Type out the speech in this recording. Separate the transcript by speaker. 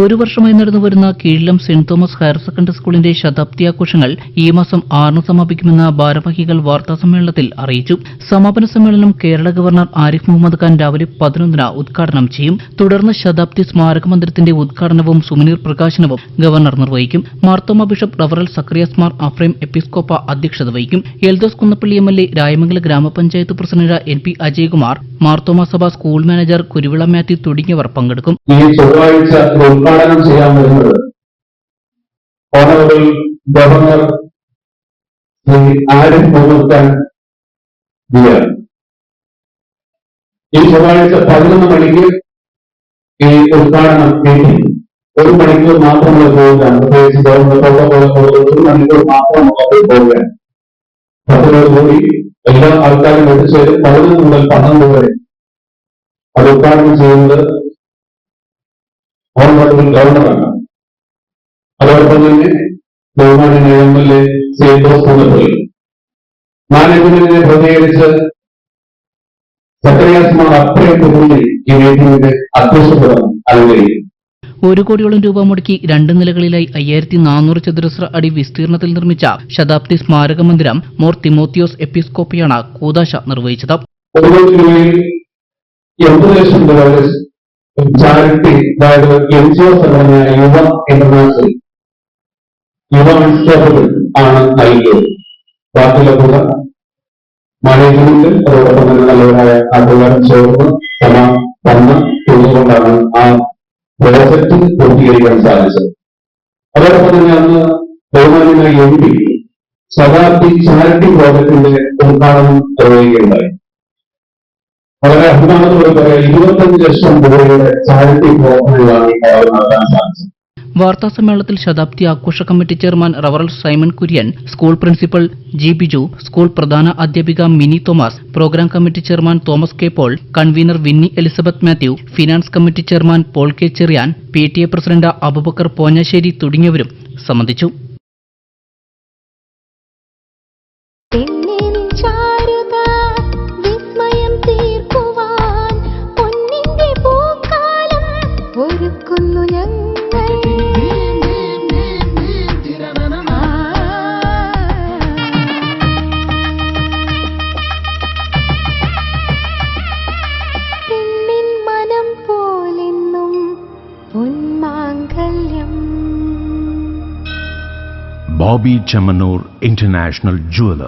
Speaker 1: ഒരു വർഷമായി നടന്നുവരുന്ന Keezhillam saint Thomas higher secondary സ്കൂളിന്റെ ശതാബ്ദി ആഘോഷങ്ങൾ ഈ മാസം ആറിന് സമാപിക്കുമെന്ന് ഭാരവാഹികൾ വാർത്താസമ്മേളനത്തിൽ അറിയിച്ചു. സമാപന സമ്മേളനം കേരള ഗവർണർ ആരിഫ് മുഹമ്മദ് ഖാൻ രാവിലെ പതിനൊന്നിന് ഉദ്ഘാടനം ചെയ്യും. തുടർന്ന് ശതാബ്ദി സ്മാരക മന്ദിരത്തിന്റെ ഉദ്ഘാടനവും സുമനീർ പ്രകാശനവും ഗവർണർ നിർവഹിക്കും. മാർത്തോമ ബിഷപ്പ് റവറൽ സക്രിയസ് മാർ അഫ്രേം എപ്പിസ്കോപ്പ അധ്യക്ഷത വഹിക്കും. Eldhose Kunnappilly M L A Rayamangala grama panchayat president N P Ajaykumar Marthoma Sabha school manager Kuruvila Mathew തുടങ്ങിയവർ പങ്കെടുക്കും.
Speaker 2: ഈ ചൊവ്വാഴ്ച ഉദ്ഘാടനം ചെയ്യാൻ വരുന്നത്. ഓണറബിൾ ഗവർണർ ശ്രീ ആരിഫ് മുഹമ്മദ് ഖാൻ ഈ ചൊവ്വാഴ്ച പതിനൊന്ന് മണിക്ക് ഈ ഉദ്ഘാടനം കഴിഞ്ഞു ഒരു മണിക്കൂർ മാത്രമുള്ള പോവുകയാണ്. പ്രത്യേകിച്ച് ഒരു മണിക്കൂർ മാത്രമുള്ള പ്രോഗ്രാം അതിനോടുകൂടി എല്ലാ ആൾക്കാരും എത്തിച്ചേരും. പതിനൊന്ന് മുതൽ പന്ത്രണ്ട് വരെ അത് ഉദ്ഘാടനം ചെയ്യുന്നത് ഓണറബിൾ ഗവർണറാണ് അതോടൊപ്പം തന്നെ ബഹുമാന്യ എം എൽ എ ശ്രീ മാനേജ്മെന്റിനെ പ്രതികരിച്ച് സക്രിയാസ്മാർ അത്രയും തുടങ്ങി ഈ മീറ്റിംഗിന്റെ അധ്യക്ഷപദം അനുഗ്രഹിക്കും
Speaker 1: ഒരു കോടിയോളം രൂപ മുടക്കി രണ്ട് നിലകളിലായി അയ്യായിരത്തി നാനൂറ് ചതുരശ്ര അടി വിസ്തീർണത്തിൽ നിർമ്മിച്ച ശതാബ്ദി സ്മാരക മന്ദിരം മോർ തിമോത്തിയോസ് എപ്പിസ്കോപ്പിയാണ് കൂതാശ നിർവഹിച്ചത്.
Speaker 2: ഒരു കോടി രൂപയിൽ എൺപത് ലക്ഷം രൂപ ചാരിറ്റി അതായത് എൻ സംഘടനയായ യുവ ഇന്റർനാഷണൽ യുവ ആണ് നൽകിയത്. ബാക്കിയുള്ള തുക മാനേജ്മെന്റ് അതോടൊപ്പം തന്നെ നല്ലവരായ ചേർന്ന് തമ തന്ന തുകകൊണ്ടാണ് ആ പ്രോജക്റ്റ് പൂർത്തീകരിക്കാൻ സാധിച്ചത്. അതോടൊപ്പം തന്നെ അന്ന് ബഹുമാനിയായ എം പി ശതാബ്ദി ചാരിറ്റി പ്രോജക്ടിന്റെ ഉദ്ഘാടനം നിർവഹിക്കുകയുണ്ടായി. വളരെ അഭിമാനത്തോടെ പറയാം ഇരുപത്തഞ്ച് ലക്ഷം രൂപയുടെ ചാരിറ്റി കാലം നടത്താൻ സാധിച്ചത്.
Speaker 1: വാർത്താ സമ്മേളനത്തിൽ ശതാബ്ദി ആഘോഷ committee chairman റവറൽ Simon Kurian school principal G Biju school പ്രധാന അധ്യാപിക Mini Thomas programme committee chairman Thomas K Paul convener Winnie Elizabeth Mathew finance committee chairman Paul K Cherian P T A president Abubakar Ponjassery തുടങ്ങിയവരും സംബന്ധിച്ചു.
Speaker 3: ഒരുക്കുന്നു ഞങ്ങൾ പെണ്ണിൻ മനം പോലെന്നും പൊന്മാങ്കല്യം
Speaker 4: Bobby Chamanur International Jeweler